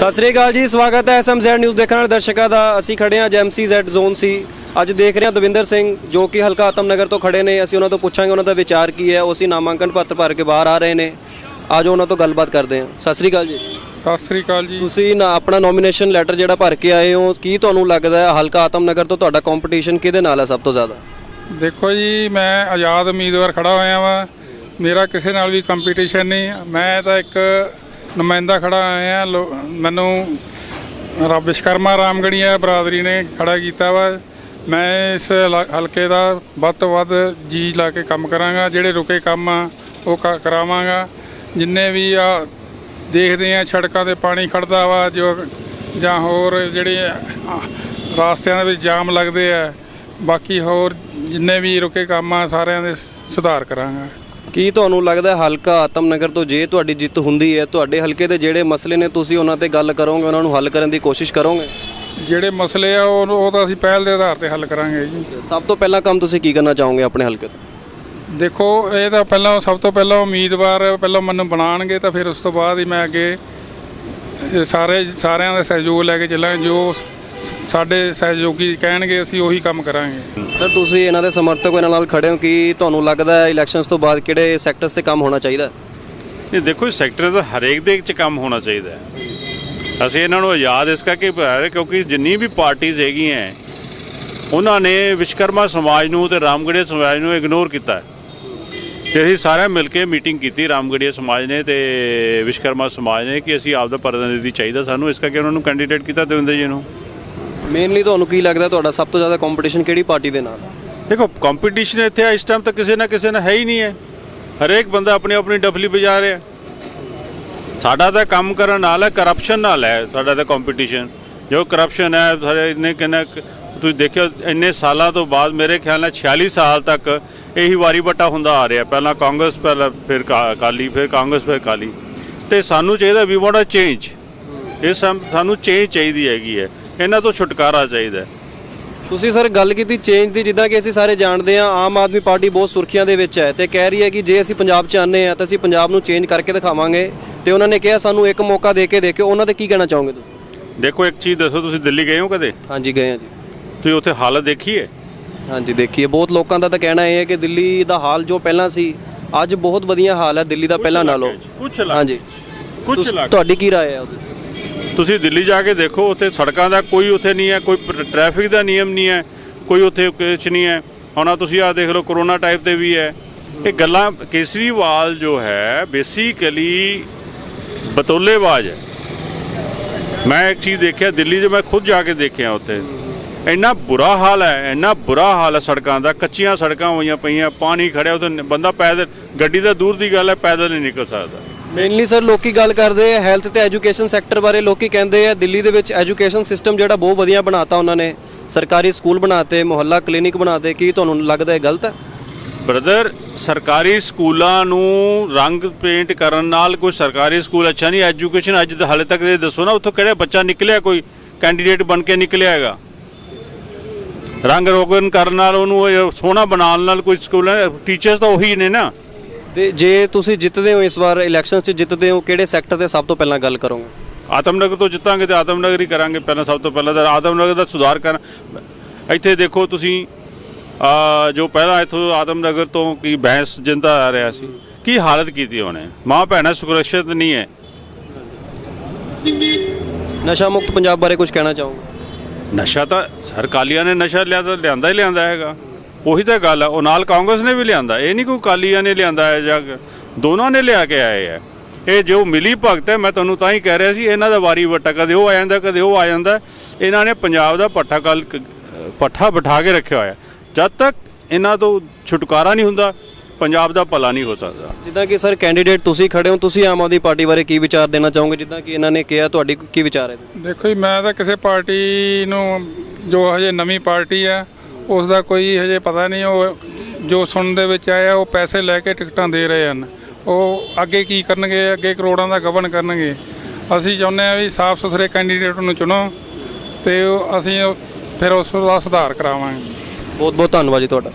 ਸਤਿ ਸ੍ਰੀ ਅਕਾਲ ਜੀ ਸਵਾਗਤ ਹੈ ਐਸਐਮਜ਼ੈਡ ਨਿਊਜ਼ ਦੇਖਣ ਵਾਲੇ ਦਰਸ਼ਕਾਂ ਦਾ। ਅਸੀਂ ਖੜੇ ਹਾਂ ਜੈਮਸੀ ਜ਼ੈਡ ਜ਼ੋਨ ਸੀ। ਅੱਜ ਦੇਖ ਰਹੇ ਹਾਂ ਦਵਿੰਦਰ ਸਿੰਘ ਜੋ ਕਿ ਹਲਕਾ ਆਤਮਨਗਰ ਤੋਂ ਖੜੇ ਨੇ। ਅਸੀਂ ਉਹਨਾਂ ਤੋਂ ਪੁੱਛਾਂਗੇ ਉਹਨਾਂ ਦਾ ਵਿਚਾਰ ਕੀ ਹੈ। ਉਹ ਅਸੀਂ ਨਾਮਾਂਕਨ ਪੱਤਰ ਭਰ ਕੇ ਬਾਹਰ ਆ ਰਹੇ ਨੇ। ਆਜੋ ਉਹਨਾਂ ਤੋਂ ਗੱਲਬਾਤ ਕਰਦੇ ਹਾਂ। ਸਤਿ ਸ੍ਰੀ ਅਕਾਲ ਜੀ। ਸਤਿ ਸ੍ਰੀ ਅਕਾਲ ਜੀ। ਤੁਸੀਂ ਨਾ ਆਪਣਾ ਨੋਮੀਨੇਸ਼ਨ ਲੈਟਰ ਜਿਹੜਾ ਭਰ ਕੇ ਆਏ ਹੋ ਕੀ ਤੁਹਾਨੂੰ ਲੱਗਦਾ ਹੈ ਹਲਕਾ ਆਤਮਨਗਰ ਤੋਂ ਤੁਹਾਡਾ ਕੰਪੀਟੀਸ਼ਨ ਕਿਹਦੇ ਨਾਲ ਹੈ ਸਭ ਤੋਂ ਜ਼ਿਆਦਾ? ਦੇਖੋ ਜੀ ਮੈਂ ਆਜ਼ਾਦ ਉਮੀਦਵਾਰ ਖੜਾ ਹੋਇਆ ਵਾਂ। ਮੇਰਾ ਕਿਸੇ ਨਾਲ ਵੀ ਕੰਪੀਟੀਸ਼ਨ ਨਹੀਂ। ਮੈਂ ਤਾਂ ਇੱਕ ਨੁਮਾਇੰਦਾ ਖੜਾ ਹੋਇਆ ਲੋ- ਮੈਨੂੰ ਰੱਬ ਵਿਸ਼ਕਰਮਾ ਰਾਮਗੜੀਆ ਬਰਾਦਰੀ ਨੇ ਖੜਾ ਕੀਤਾ ਵਾ। ਮੈਂ ਇਸ ਹਲਾ- ਹਲਕੇ ਦਾ ਵੱਧ ਤੋਂ ਵੱਧ ਜੀ ਲਾ ਕੇ ਕੰਮ ਕਰਾਂਗਾ ਜਿਹੜੇ ਰੁਕੇ ਕੰਮ ਆ ਉਹ ਕ- ਕਰਾਵਾਂਗਾ। ਜਿੰਨੇ ਵੀ ਆ ਦੇਖਦੇ ਆ ਸੜਕਾਂ ਤੇ ਪਾਣੀ ਖੜਦਾ ਵਾ ਜੋ ਜਾਂ ਹੋਰ ਜਿਹੜੇ ਆ, ਰਾਸਤਿਆਂ ਦੇ ਵਿੱਚ ਜਾਮ ਲੱਗਦੇ ਆ ਬਾਕੀ ਹੋਰ ਜਿੰਨੇ ਵੀ ਰੁਕੇ ਕੰਮ ਆ ਸਾਰਿਆਂ ਦੇ ਸੁਧਾਰ ਕਰਾਂਗਾ। ਕੀ ਤੁਹਾਨੂੰ ਲੱਗਦਾ ਹਲਕਾ ਆਤਮਨਗਰ ਤੋਂ ਜੇ ਤੁਹਾਡੀ ਜਿੱਤ ਹੁੰਦੀ ਹੈ ਤੁਹਾਡੇ ਹਲਕੇ ਦੇ ਜਿਹੜੇ ਮਸਲੇ ਨੇ ਤੁਸੀਂ ਉਹਨਾਂ ਤੇ ਗੱਲ ਕਰੋਗੇ ਉਹਨਾਂ ਨੂੰ ਹੱਲ ਕਰਨ ਦੀ ਕੋਸ਼ਿਸ਼ ਕਰੋਗੇ? ਜਿਹੜੇ ਮਸਲੇ ਆ ਉਹ ਉਹ ਤਾਂ ਅਸੀਂ ਪਹਿਲ ਦੇ ਆਧਾਰ ਤੇ ਹੱਲ ਕਰਾਂਗੇ ਜੀ। ਸਭ ਤੋਂ ਪਹਿਲਾ ਕੰਮ ਤੁਸੀਂ ਕੀ ਕਰਨਾ ਚਾਹੋਗੇ ਆਪਣੇ ਹਲਕੇ ਤੋਂ? ਦੇਖੋ ਇਹ ਤਾਂ ਪਹਿਲਾਂ ਸਭ ਤੋਂ ਪਹਿਲਾਂ ਉਮੀਦਵਾਰ ਪਹਿਲਾਂ ਮੈਨੂੰ ਬਣਾਉਣਗੇ ਤਾਂ ਫਿਰ ਉਸ ਤੋਂ ਬਾਅਦ ਹੀ ਮੈਂ ਅੱਗੇ ਇਹ ਸਾਰੇ ਸਾਰਿਆਂ ਦਾ ਸਹਿਯੋਗ ਲੈ ਕੇ ਚੱਲਾਂਗੇ ਜੋ ਸਾਡੇ ਸਹਿਯੋਗੀ ਕਹਿਣਗੇ ਅਸੀਂ ਉਹੀ ਕੰਮ ਕਰਾਂਗੇ। ਸਰ ਤੁਸੀਂ ਇਹਨਾਂ ਦੇ ਸਮਰਥਕ ਇਹਨਾਂ ਨਾਲ ਖੜੇ ਹੋ ਕਿ ਤੁਹਾਨੂੰ ਲੱਗਦਾ ਹੈ ਇਲੈਕਸ਼ਨਸ ਤੋਂ ਬਾਅਦ ਕਿਹੜੇ ਸੈਕਟਰਸ ਤੇ ਕੰਮ ਹੋਣਾ ਚਾਹੀਦਾ? ਇਹ ਦੇਖੋ ਇਸ ਸੈਕਟਰ ਦਾ ਹਰੇਕ ਦੇ ਵਿੱਚ ਕੰਮ ਹੋਣਾ ਚਾਹੀਦਾ ਅਸੀਂ ਇਹਨਾਂ ਨੂੰ ਆਜ਼ਾਦ ਇਸ ਕਰਕੇ ਹੈ ਕਿਉਂਕਿ ਜਿੰਨੀ ਵੀ ਪਾਰਟੀਆਂ ਹੈਗੀਆਂ ਉਹਨਾਂ ਨੇ ਵਿਸ਼ਕਰਮਾ ਸਮਾਜ ਨੂੰ ਤੇ ਰਾਮਗੜੀਆ ਸਮਾਜ ਨੂੰ ਇਗਨੋਰ ਕੀਤਾ ਤੇ ਅਸੀਂ ਸਾਰਿਆਂ ਮਿਲ ਕੇ ਮੀਟਿੰਗ ਕੀਤੀ ਰਾਮਗੜੀਆ ਸਮਾਜ ਨੇ ਤੇ ਵਿਸ਼ਕਰਮਾ ਸਮਾਜ ਨੇ ਕਿ ਅਸੀਂ ਆਪਦਾ ਪ੍ਰਤੀਨਿਧੀ ਚਾਹੀਦਾ ਸਾਨੂੰ ਇਸ ਕਰਕੇ ਉਹਨਾਂ ਨੂੰ ਕੈਂਡੀਡੇਟ ਕੀਤਾ ਦਵਿੰਦਰ ਜੀ ਨੂੰ। ਮੇਨਲੀ ਤੁਹਾਨੂੰ ਕੀ ਲੱਗਦਾ ਤੁਹਾਡਾ ਸਭ ਤੋਂ ਜ਼ਿਆਦਾ ਕੰਪੀਟੀਸ਼ਨ ਕਿਹੜੀ ਪਾਰਟੀ ਦੇ ਨਾਲ? ਹੈ? ਦੇਖੋ ਕੰਪੀਟੀਸ਼ਨ ਇੱਥੇ ਇਸ ਟਾਈਮ ਤਾਂ ਕਿਸੇ ਨਾ ਕਿਸੇ ਨਾਲ ਹੈ ਹੀ ਨਹੀਂ ਹੈ। ਹਰੇਕ ਬੰਦਾ ਆਪਣੀ ਆਪਣੀ ਡਫਲੀ ਵਜਾ ਰਿਹਾ ਸਾਡਾ ਤਾਂ ਕੰਮ ਕਰਨ ਨਾਲ ਹੈ ਕਰਪਸ਼ਨ ਨਾਲ ਹੈ ਸਾਡਾ ਤਾਂ ਕੰਪੀਟੀਸ਼ਨ ਜੋ ਕਰਪਸ਼ਨ ਹੈ, ਸਾਰੇ ਇੰਨੇ ਕਿੰਨਾ ਤੁਸੀਂ ਦੇਖਿਓ, ਇੰਨੇ ਸਾਲਾਂ ਤੋਂ ਬਾਅਦ ਮੇਰੇ ਖਿਆਲ ਨਾਲ 46 ਸਾਲ ਤੱਕ ਇਹੀ ਵਾਰੀ ਵਟਾ ਹੁੰਦਾ ਆ ਰਿਹਾ। ਪਹਿਲਾਂ ਕਾਂਗਰਸ, ਪਹਿਲਾਂ ਫਿਰ ਕਾ- ਅਕਾਲੀ, ਫਿਰ ਕਾਂਗਰਸ, ਫਿਰ ਅਕਾਲੀ। ਤੇ ਸਾਨੂੰ ਚਾਹੀਦਾ ਵੀ ਵਾਂਟ ਅ ਚੇਂਜ ਇਹ ਸਾਨੂੰ ਚੇਂਜ ਚਾਹੀਦੀ ਹੈਗੀ ਹੈ। ਇਹਨਾਂ ਤੋਂ ਛੁਟਕਾਰਾ ਚਾਹੀਦਾ ਤੁਸੀਂ ਸਰ ਗੱਲ ਕੀਤੀ ਚੇਂਜ ਦੀ ਜਿੱਦਾਂ ਕਿ ਅਸੀਂ ਸਾਰੇ ਜਾਣਦੇ ਹਾਂ ਆਮ ਆਦਮੀ ਪਾਰਟੀ ਬਹੁਤ ਸੁਰਖੀਆਂ ਦੇ ਵਿੱਚ ਹੈ ਤੇ ਕਹਿ ਰਹੀ ਹੈ ਕਿ ਜੇ ਅਸੀਂ ਪੰਜਾਬ 'ਚ ਆਉਂਦੇ ਹਾਂ ਤਾਂ ਅਸੀਂ ਪੰਜਾਬ ਨੂੰ ਚੇਂਜ ਕਰਕੇ ਦਿਖਾਵਾਂਗੇ ਤੇ ਉਹਨਾਂ ਨੇ ਕਿਹਾ ਸਾਨੂੰ ਇੱਕ ਮੌਕਾ ਦੇ ਕੇ ਦੇਖਿਓ ਉਹਨਾਂ ਤੇ ਕੀ ਕਹਿਣਾ ਚਾਹੋਗੇ ਤੁਸੀਂ? ਦੇਖੋ ਇੱਕ ਚੀਜ਼ ਦੱਸੋ ਤੁਸੀਂ ਦਿੱਲੀ ਗਏ ਹੋ ਕਦੇ? ਹਾਂਜੀ ਗਏ ਹਾਂ ਜੀ। ਤੁਸੀਂ ਉੱਥੇ ਹਾਲਤ ਦੇਖੀ ਹੈ ਹਾਂਜੀ ਦੇਖੀਏ। ਬਹੁਤ ਲੋਕਾਂ ਦਾ ਤਾਂ ਕਹਿਣਾ ਇਹ ਹੈ ਕਿ ਦਿੱਲੀ ਦਾ ਹਾਲ ਜੋ ਪਹਿਲਾਂ ਸੀ ਅੱਜ ਬਹੁਤ ਵਧੀਆ ਹਾਲ ਹੈ। ਦਿੱਲੀ ਦਾ ਪਹਿਲਾਂ ਨਾਲੋਂ ਕੁਝ ਹਾਂਜੀ। ਕੁਝ ਤੁਹਾਡੀ ਕੀ ਰਾਏ ਹੈ ਉਹਦੇ? ਤੁਸੀਂ ਦਿੱਲੀ ਜਾ ਕੇ ਦੇਖੋ, ਉੱਥੇ ਸੜਕਾਂ ਦਾ ਕੋਈ ਉੱਥੇ ਨਹੀਂ ਹੈ, ਕੋਈ ਟ੍ਰੈਫਿਕ ਦਾ ਨਿਯਮ ਨਹੀਂ ਹੈ, ਕੋਈ ਉੱਥੇ ਕੁਛ ਨਹੀਂ ਹੈ। ਹੁਣ ਆਹ ਤੁਸੀਂ ਆ ਦੇਖ ਲਓ ਕਰੋਨਾ ਟਾਈਪ ਤੇ ਵੀ ਹੈ। ਇਹ ਗੱਲਾਂ ਕੇਸਰੀਵਾਲ ਜੋ ਹੈ ਬੇਸਿਕਲੀ ਬਤੋਲੇਬਾਜ਼ ਹੈ। ਮੈਂ ਇੱਕ ਚੀਜ਼ ਦੇਖਿਆ, ਦਿੱਲੀ 'ਚ ਮੈਂ ਖੁਦ ਜਾ ਕੇ ਦੇਖਿਆ ਉੱਥੇ। ਇੰਨਾ ਬੁਰਾ ਹਾਲ ਹੈ, ਇੰਨਾ ਬੁਰਾ ਹਾਲ ਹੈ ਸੜਕਾਂ ਦਾ, ਕੱਚੀਆਂ ਸੜਕਾਂ ਹੋਈਆਂ ਪਈਆਂ, ਪਾਣੀ ਖੜਿਆ, ਉੱਥੇ ਬੰਦਾ ਪੈਦਲ, ਗੱਡੀ ਤਾਂ ਦੂਰ ਦੀ ਗੱਲ ਹੈ, ਪੈਦਲ ਨਹੀਂ ਨਿਕਲ ਸਕਦਾ। ਮੇਨਲੀ ਸਰ ਲੋਕੀ ਗੱਲ ਕਰਦੇ ਆ ਹੈਲਥ ਤੇ ਐਜੂਕੇਸ਼ਨ ਸੈਕਟਰ ਬਾਰੇ। ਲੋਕੀ ਕਹਿੰਦੇ ਆ ਦਿੱਲੀ ਦੇ ਵਿੱਚ ਐਜੂਕੇਸ਼ਨ ਸਿਸਟਮ ਜਿਹੜਾ ਬਹੁਤ ਵਧੀਆ ਬਣਾਤਾ ਉਹਨਾਂ ਨੇ। ਸਰਕਾਰੀ ਸਕੂਲ ਬਣਾਤੇ, ਮੁਹੱਲਾ ਕਲੀਨਿਕ ਬਣਾਤੇ। ਕੀ ਤੁਹਾਨੂੰ ਲੱਗਦਾ ਇਹ ਗਲਤ ਹੈ? ਬ੍ਰਦਰ ਸਰਕਾਰੀ ਸਕੂਲਾਂ ਨੂੰ ਰੰਗ ਪੇਂਟ ਕਰਨ ਨਾਲ ਕੋਈ ਸਰਕਾਰੀ ਸਕੂਲ ਅੱਛਾ ਨਹੀਂ। ਐਜੂਕੇਸ਼ਨ ਅੱਜ ਹਾਲੇ ਤੱਕ ਇਹ ਦੱਸੋ ਨਾ, ਉੱਥੋਂ ਕਿਹੜਾ ਬੱਚਾ ਨਿਕਲਿਆ, ਕੋਈ ਕੈਂਡੀਡੇਟ ਬਣ ਕੇ ਨਿਕਲਿਆ ਹੈਗਾ। ਰੰਗ ਰੋਗਨ ਕਰਨ ਨਾਲ ਉਹਨੂੰ ਸੋਹਣਾ ਬਣਾਉਣ ਨਾਲ ਕੋਈ ਸਕੂਲ ਟੀਚਰਸ ਤਾਂ ਉਹੀ ਨੇ ਨਾ। ਤੇ ਜੇ ਤੁਸੀਂ ਜਿੱਤਦੇ ਹੋ ਇਸ ਵਾਰ ਇਲੈਕਸ਼ਨਸ 'ਚ ਜਿੱਤਦੇ ਹੋ ਕਿਹੜੇ ਸੈਕਟਰ ਤੇ ਸਭ ਤੋਂ ਪਹਿਲਾਂ ਗੱਲ ਕਰੋਗੇ? ਆਤਮਨਗਰ ਤੋਂ ਜਿੱਤਾਂਗੇ ਤੇ ਆਤਮਨਗਰ ਹੀ ਕਰਾਂਗੇ ਪਹਿਲਾਂ ਸਭ ਤੋਂ ਪਹਿਲਾਂ। ਤਾਂ ਆਤਮਨਗਰ ਦਾ ਸੁਧਾਰ ਕਰ ਇੱਥੇ ਦੇਖੋ ਤੁਸੀਂ ਆ ਜੋ ਪਹਿਲਾਂ ਇੱਥੋਂ ਆਤਮਨਗਰ ਤੋਂ ਕੀ ਬੈਂਸ ਜਿੰਦਾ ਆ ਰਿਹਾ ਸੀ ਕੀ ਹਾਲਤ ਕੀਤੀ ਉਹਨੇ? ਮਾਂ ਭੈਣਾਂ ਸੁਰੱਖਿਅਤ ਨਹੀਂ ਹੈ ਨਸ਼ਾ ਮੁਕਤ ਪੰਜਾਬ ਬਾਰੇ ਕੁਝ ਕਹਿਣਾ ਚਾਹੋਗੇ? ਨਸ਼ਾ ਤਾਂ ਸਰਕਾਲੀਆਂ ਨੇ ਨਸ਼ਾ ਲਿਆ ਤਾਂ ਲਿਆਂਦਾ ਹੀ ਲਿਆਂਦਾ ਹੈਗਾ। ਉਹੀ ਤਾਂ ਗੱਲ ਹੈ ਉਹ ਨਾਲ ਕਾਂਗਰਸ ਨੇ ਵੀ ਲਿਆਂਦਾ ਇਹ ਨਹੀਂ ਕੋਈ ਕਾਲੀਆਂ ਨੇ ਲਿਆਂਦਾ ਹੈ ਜਾਂ ਦੋਨਾਂ ਨੇ ਲਿਆ ਕੇ ਆਏ ਹੈ। ਇਹ ਜੋ ਮਿਲੀ ਭਗਤ ਹੈ ਮੈਂ ਤੁਹਾਨੂੰ ਤਾਂ ਹੀ ਕਹਿ ਰਿਹਾ ਸੀ ਇਹਨਾਂ ਦਾ ਵਾਰੀ ਵਟਾ ਕਦੇ ਉਹ ਆ ਜਾਂਦਾ ਕਦੇ ਉਹ ਆ ਜਾਂਦਾ ਇਹਨਾਂ ਨੇ ਪੰਜਾਬ ਦਾ ਪੱਠਾ ਕਲ ਪੱਠਾ ਬਿਠਾ ਕੇ ਰੱਖਿਆ ਹੋਇਆ ਜਦ ਤੱਕ ਇਹਨਾਂ ਤੋਂ ਛੁਟਕਾਰਾ ਨਹੀਂ ਹੁੰਦਾ ਪੰਜਾਬ ਦਾ ਭਲਾ ਨਹੀਂ ਹੋ ਸਕਦਾ। ਜਿੱਦਾਂ ਕਿ ਸਰ ਕੈਂਡੀਡੇਟ ਤੁਸੀਂ ਖੜੇ ਹੋ ਤੁਸੀਂ ਆਮ ਆਦਮੀ ਪਾਰਟੀ ਬਾਰੇ ਕੀ ਵਿਚਾਰ ਦੇਣਾ ਚਾਹੋਗੇ? ਜਿੱਦਾਂ ਕਿ ਇਹਨਾਂ ਨੇ ਕਿਹਾ ਤੁਹਾਡੀ ਕੀ ਵਿਚਾਰ ਹੈ? ਦੇਖੋ ਜੀ ਮੈਂ ਤਾਂ ਕਿਸੇ ਪਾਰਟੀ ਨੂੰ ਜੋ ਹਜੇ ਨਵੀਂ ਪਾਰਟੀ ਆ ਉਸ ਦਾ ਕੋਈ ਹਜੇ ਪਤਾ ਨਹੀਂ, ਉਹ ਜੋ ਸੁਣਨ ਦੇ ਵਿੱਚ ਆਇਆ, ਉਹ ਪੈਸੇ ਲੈ ਕੇ ਟਿਕਟਾਂ ਦੇ ਰਹੇ ਹਨ। ਉਹ ਅੱਗੇ ਕੀ ਕਰਨਗੇ, ਅੱਗੇ ਕਰੋੜਾਂ ਦਾ ਗਵਨ ਕਰਨਗੇ। ਅਸੀਂ ਚਾਹੁੰਦੇ ਆ ਵੀ ਸਾਫ਼ ਸੁਥਰੇ ਕੈਂਡੀਡੇਟ ਨੂੰ ਚੁਣੋ ਤੇ ਅਸੀਂ ਫਿਰ ਉਸ ਦਾ ਸੁਧਾਰ ਕਰਾਵਾਂਗੇ। ਬਹੁਤ ਬਹੁਤ ਧੰਨਵਾਦ ਜੀ ਤੁਹਾਡਾ।